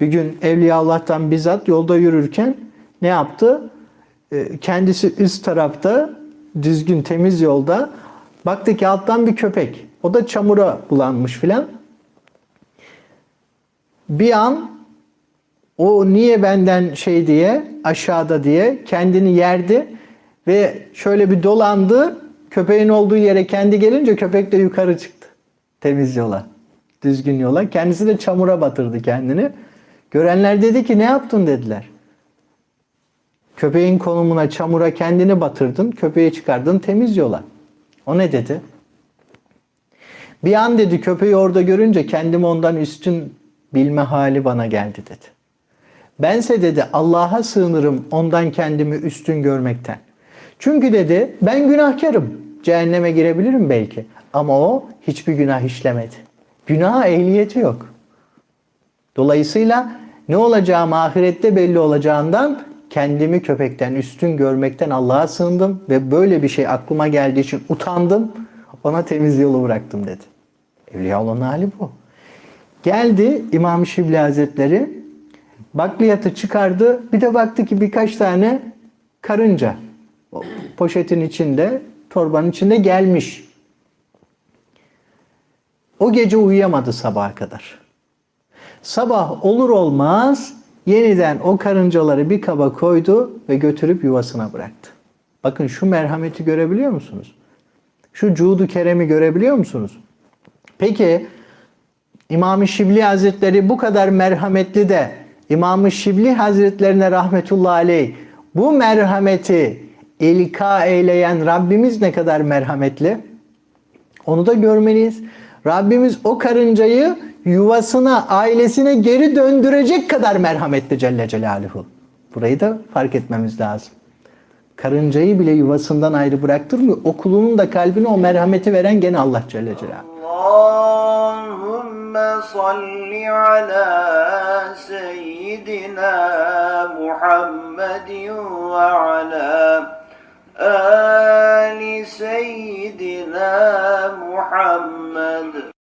Bir gün Evliya Allah'tan bizzat yolda yürürken ne yaptı? Ee, Kendisi üst tarafta düzgün temiz yolda baktı ki alttan bir köpek. O da çamura bulanmış filan. Bir an o niye benden şey diye aşağıda diye kendini yerdi ve şöyle bir dolandı. Köpeğin olduğu yere kendi gelince köpek de yukarı çıktı. Temiz yola. Düzgün yola. Kendisi de çamura batırdı kendini. Görenler dedi ki ne yaptın dediler. Köpeğin konumuna çamura kendini batırdın. Köpeği çıkardın temiz yola. O ne dedi? Bir an dedi köpeği orada görünce kendimi ondan üstün bilme hali bana geldi dedi. Bense dedi Allah'a sığınırım ondan kendimi üstün görmekten. Çünkü dedi ben günahkarım. Cehenneme girebilirim belki. Ama o hiçbir günah işlemedi. Günaha ehliyeti yok. Dolayısıyla ne olacağım ahirette belli olacağından kendimi köpekten üstün görmekten Allah'a sığındım ve böyle bir şey aklıma geldiği için utandım. Ona temiz yolu bıraktım dedi. Evliyaullah'ın hali bu. Geldi İmam Şibli Hazretleri bakliyatı çıkardı. Bir de baktı ki birkaç tane karınca poşetin içinde, torbanın içinde gelmiş. O gece uyuyamadı sabaha kadar. Sabah olur olmaz yeniden o karıncaları bir kaba koydu ve götürüp yuvasına bıraktı. Bakın şu merhameti görebiliyor musunuz? Şu cudu keremi görebiliyor musunuz? Peki İmam-ı Şibli Hazretleri bu kadar merhametli de İmam-ı Şibli Hazretlerine rahmetullahi aleyh bu merhameti ilka eyleyen Rabbimiz ne kadar merhametli? Onu da görmeliyiz. Rabbimiz o karıncayı yuvasına, ailesine geri döndürecek kadar merhametli Celle Celaluhu. Burayı da fark etmemiz lazım. Karıncayı bile yuvasından ayrı bıraktırmıyor. O kulunun da kalbine o merhameti veren gene Allah Celle Celaluhu. Allahümme salli ala seyyidina Muhammedin ve ala ali seyyidina Muhammed